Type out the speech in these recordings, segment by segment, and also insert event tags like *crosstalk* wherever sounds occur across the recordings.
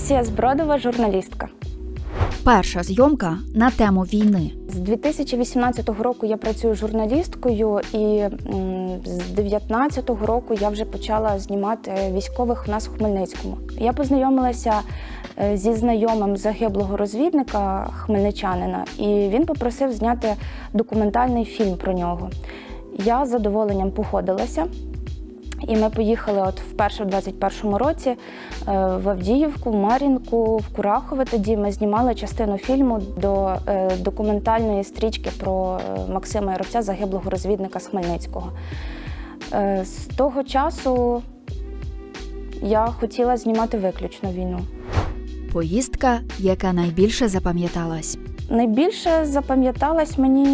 Анастасія Збродова, журналістка. Перша зйомка на тему війни. З 2018 року я працюю журналісткою, і з 2019 року я вже почала знімати військових у нас в Хмельницькому. Я познайомилася е, зі знайомим загиблого розвідника хмельничанина, і він попросив зняти документальний фільм про нього. Я з задоволенням погодилася. І ми поїхали от вперше в 21-му році е, в Авдіївку, в Мар'їнку, в Курахове. Тоді ми знімали частину фільму до е, документальної стрічки про е, Максима Яровця, загиблого розвідника з Хмельницького. З того часу я хотіла знімати виключно війну. Поїздка, яка найбільше запам'яталась. Найбільше запам'яталась мені,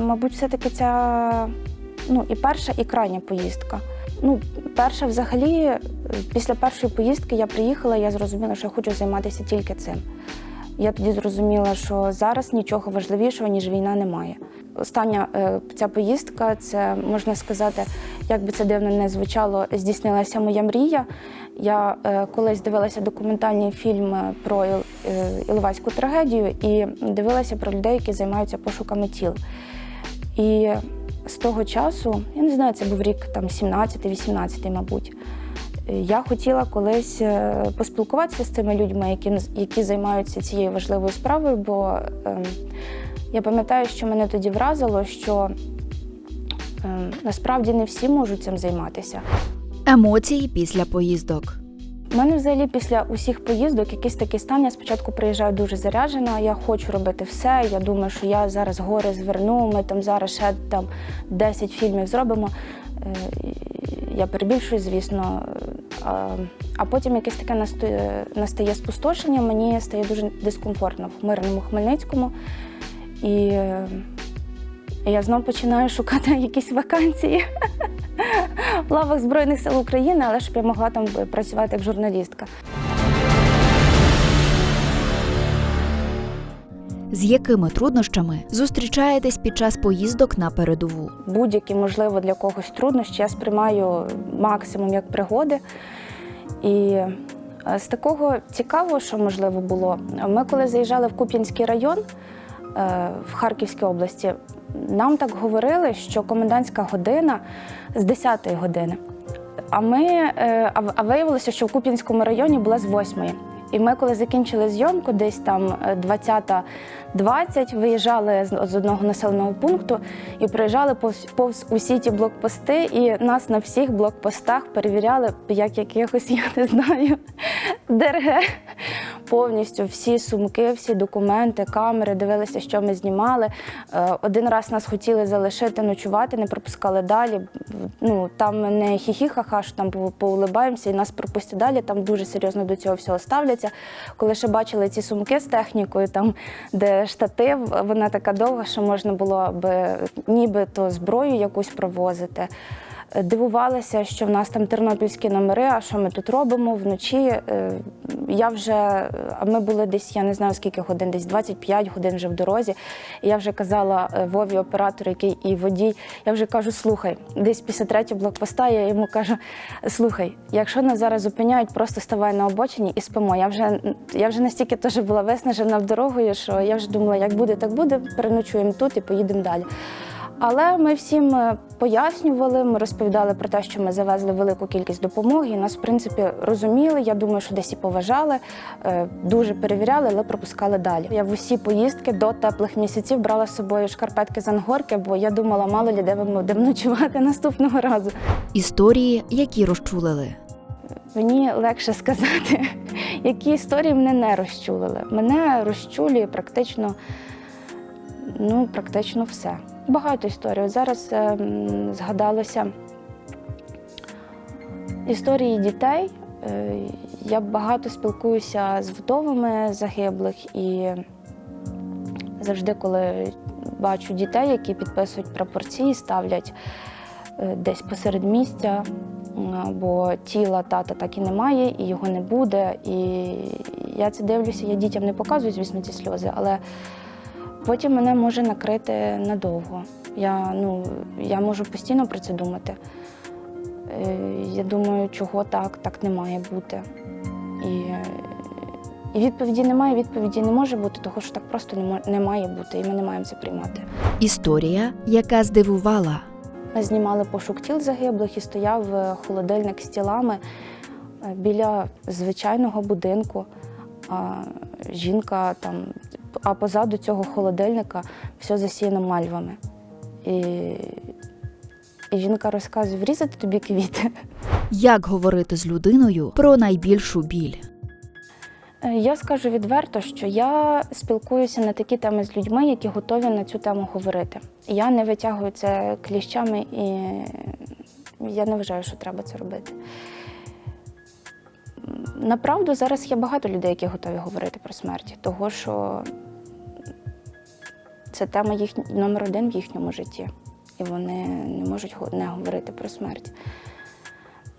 мабуть, все-таки ця ну, і перша, і крайня поїздка. Ну, перша, взагалі, е, після першої поїздки я приїхала, я зрозуміла, що я хочу займатися тільки цим. Я тоді зрозуміла, що зараз нічого важливішого, ніж війна, немає. Остання е, ця поїздка, це можна сказати, як би це дивно не звучало, здійснилася моя мрія. Я е, колись дивилася документальний фільм про Іл- Іловайську трагедію і дивилася про людей, які займаються пошуками тіл. І з того часу, я не знаю, це був рік там 17-18, мабуть. е, Я хотіла колись е, поспілкуватися з тими людьми, які, які займаються цією важливою справою, бо ем, я пам'ятаю, що мене тоді вразило, що ем, насправді не всі можуть цим займатися. Емоції після поїздок. У мене взагалі після усіх поїздок якийсь такий стан. Я спочатку приїжджаю дуже заряджена. Я хочу робити все. Я думаю, що я зараз гори зверну. Ми там зараз ще там 10 фільмів зробимо. Е, Я перебільшую, звісно. А, потім якесь таке настає, настає спустошення. Мені стає дуже дискомфортно в мирному Хмельницькому. І е, я знову починаю шукати *laughs* якісь вакансії в лавах Збройних сил України, але щоб я могла там працювати як журналістка. З якими труднощами зустрічаєтесь під час поїздок на передову? Будь-які, можливо, для когось труднощі я сприймаю максимум як пригоди. І е, з такого цікавого, що можливо було, ми коли заїжджали в Куп'янський район в Харківській області, нам так говорили, що комендантська година з 10-ї години. А ми е, а виявилося, що в Куп'янському районі була з 8-ї. І ми, коли закінчили зйомку, десь там е, 20.20, виїжджали з одного населеного пункту і проїжджали повз, повз усі ті блокпости, і нас на всіх блокпостах перевіряли, як якихось, *laughs* я не знаю, ДРГ. Повністю всі сумки, всі документи, камери, дивилися, що ми знімали. Е, Один раз нас хотіли залишити, ночувати, не пропускали далі. Ну там не хі-хі-ха-ха, що там поулибаємося і нас пропустять далі. Там дуже серйозно до цього всього ставляться. Коли ще бачили ці сумки з технікою, там де штатив, вона така довга, що можна було б нібито зброю якусь провозити. Дивувалися, що в нас там тернопільські номери, а що ми тут робимо вночі. Е, Я вже, ми були десь, я не знаю скільки годин, десь 25 годин вже в дорозі. Я вже казала е, Вові, оператор, який і водій, я вже кажу, слухай, десь після третього блокпоста я йому кажу: слухай, якщо нас зараз зупиняють, просто ставай на обочині і спимо. Я вже, я вже настільки теж була виснажена в дорогою, що я вже думала, як буде, так буде, переночуємо тут і поїдемо далі. Але ми всім е, пояснювали, ми розповідали про те, що ми завезли велику кількість допомоги. І нас, в принципі, розуміли. Я думаю, що десь і поважали, е, дуже перевіряли, але пропускали далі. Я в усі поїздки до теплих місяців брала з собою шкарпетки з ангорки, бо я думала, мало лі де ми будемо *laughs* ночувати наступного разу. Історії, які розчулили. Мені легше сказати, *laughs* які історії мене не розчулили. Мене розчулює практично, ну, практично все. Багато історій. Зараз е, згадалося історії дітей. Е, я багато спілкуюся з вдовами загиблих і завжди, коли бачу дітей, які підписують прапорці, ставлять е, десь посеред місця, бо тіла тата так і немає, і його не буде. І я це дивлюся, я дітям не показую, звісно, ці сльози, але потім мене може накрити надовго. Я, ну, я можу постійно про це думати. Е, Я думаю, чого так, так не має бути. І І відповіді немає, відповіді не може бути, тому що так просто не має бути, і ми не маємо це приймати. Історія, яка здивувала. Ми знімали пошук тіл загиблих і стояв е, холодильник з тілами е, біля звичайного будинку. А жінка там, а позаду цього холодильника все засіяно мальвами. І, і жінка розказує: врізати тобі квіти. Як говорити з людиною про найбільшу біль? Е, Я скажу відверто, що я спілкуюся на такі теми з людьми, які готові на цю тему говорити. Я не витягую це кліщами і я не вважаю, що треба це робити. Направду, зараз є багато людей, які готові говорити про смерть, того що це тема їх... номер один в їхньому житті. І вони не можуть не говорити про смерть.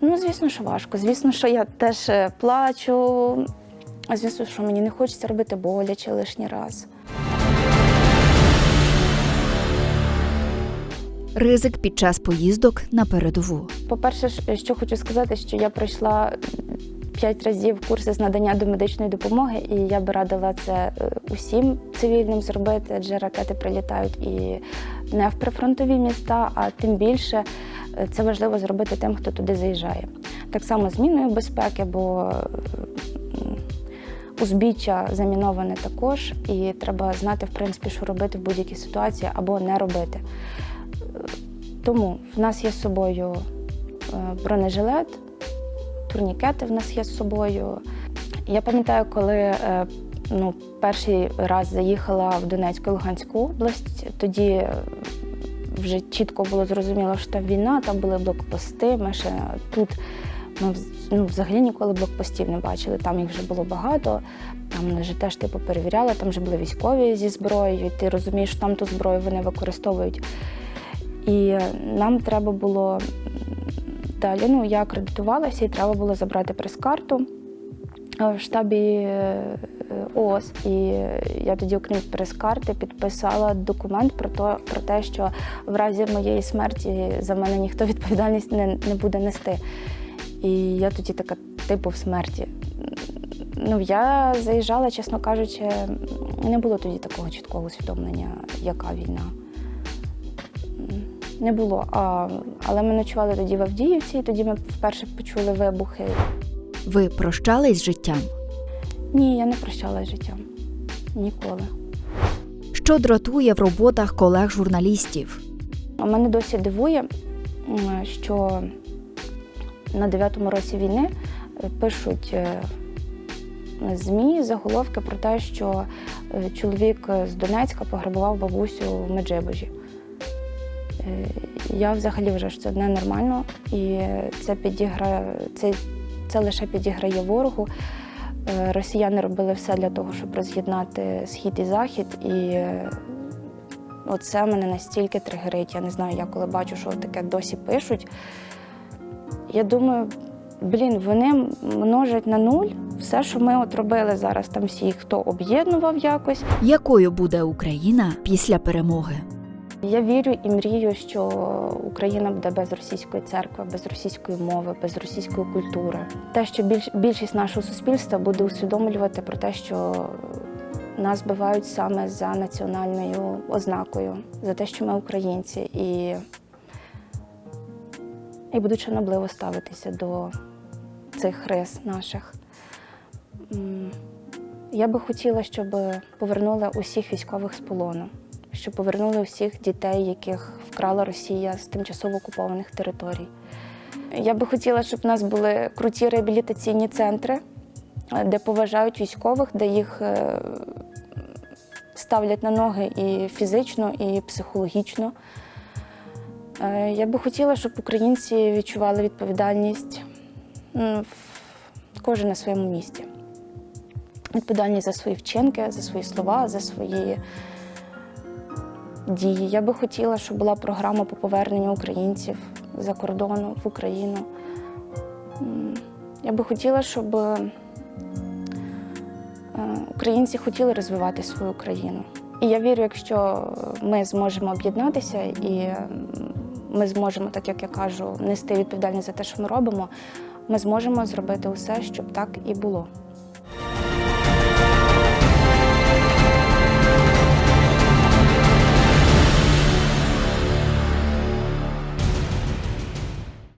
Ну, звісно, що важко. Звісно, що я теж е, плачу. Звісно, що мені не хочеться робити боляче лишній раз. Ризик під час поїздок на передову. По-перше, що хочу сказати, що я пройшла п'ять разів курси з надання домедичної допомоги, і я би радила це е, усім цивільним зробити, адже ракети прилітають і не в прифронтові міста, а тим більше е, це важливо зробити тим, хто туди заїжджає. Так само з міною безпеки, бо узбіччя заміноване також, і треба знати, в принципі, що робити в будь-якій ситуації або не робити. Тому в нас є з собою е, бронежилет, турнікети в нас є з собою. Я пам'ятаю, коли е, ну, перший раз заїхала в Донецьку і Луганську область, тоді е, вже чітко було зрозуміло, що там війна, там були блокпости. Ми ще тут ми ну, взагалі ніколи блокпостів не бачили. Там їх вже було багато. Там вже теж типу перевіряли, там вже були військові зі зброєю. І ти розумієш, що там ту зброю вони використовують. І нам треба було далі. Ну, я акредитувалася і треба було забрати прес-карту е, в штабі е, ООС. І я тоді, окрім прес-карти, підписала документ про те, про те, що в разі моєї смерті за мене ніхто відповідальність не, не буде нести. І я тоді така, типу, в смерті. Ну, я заїжджала, чесно кажучи, не було тоді такого чіткого усвідомлення, яка війна. Не було. А, але ми ночували тоді в Авдіївці, і тоді ми вперше почули вибухи. Ви прощались з життям? Ні, я не прощалася з життям. Ніколи. Що дратує в роботах колег-журналістів? Мене досі дивує, що на дев'ятому році війни е, пишуть е, ЗМІ заголовки про те, що е, чоловік з Донецька пограбував бабусю в Меджибожі. Е, Я взагалі вважаю, що це ненормально, і це підіграє, це, це лише підіграє ворогу. Е, Росіяни робили все для того, щоб роз'єднати схід і захід, і е, Оце мене настільки тригерить. Я не знаю, я коли бачу, що таке досі пишуть. Я думаю, блін, вони множать на нуль все, що ми от робили зараз. Там всі, хто об'єднував якось. Якою буде Україна після перемоги? Я вірю і мрію, що Україна буде без російської церкви, без російської мови, без російської культури. Те, що більш, більшість нашого суспільства буде усвідомлювати про те, що нас бивають саме за національною ознакою, за те, що ми українці, і, і будуть шанобливо ставитися до цих рис наших. Я би хотіла, щоб повернули усіх військових з полону, щоб повернули усіх дітей, яких вкрала Росія з тимчасово окупованих територій. Я би хотіла, щоб в нас були круті реабілітаційні центри, де поважають військових, де їх е, ставлять на ноги і фізично, і психологічно. Е, Я би хотіла, щоб українці відчували відповідальність кожен на своєму місці. Відповідальність за свої вчинки, за свої слова, за свої дії. Я би хотіла, щоб була програма по поверненню українців за кордону в Україну. Я би хотіла, щоб е, українці хотіли розвивати свою країну. І я вірю, якщо ми зможемо об'єднатися і ми зможемо, так як я кажу, нести відповідальність за те, що ми робимо, ми зможемо зробити усе, щоб так і було.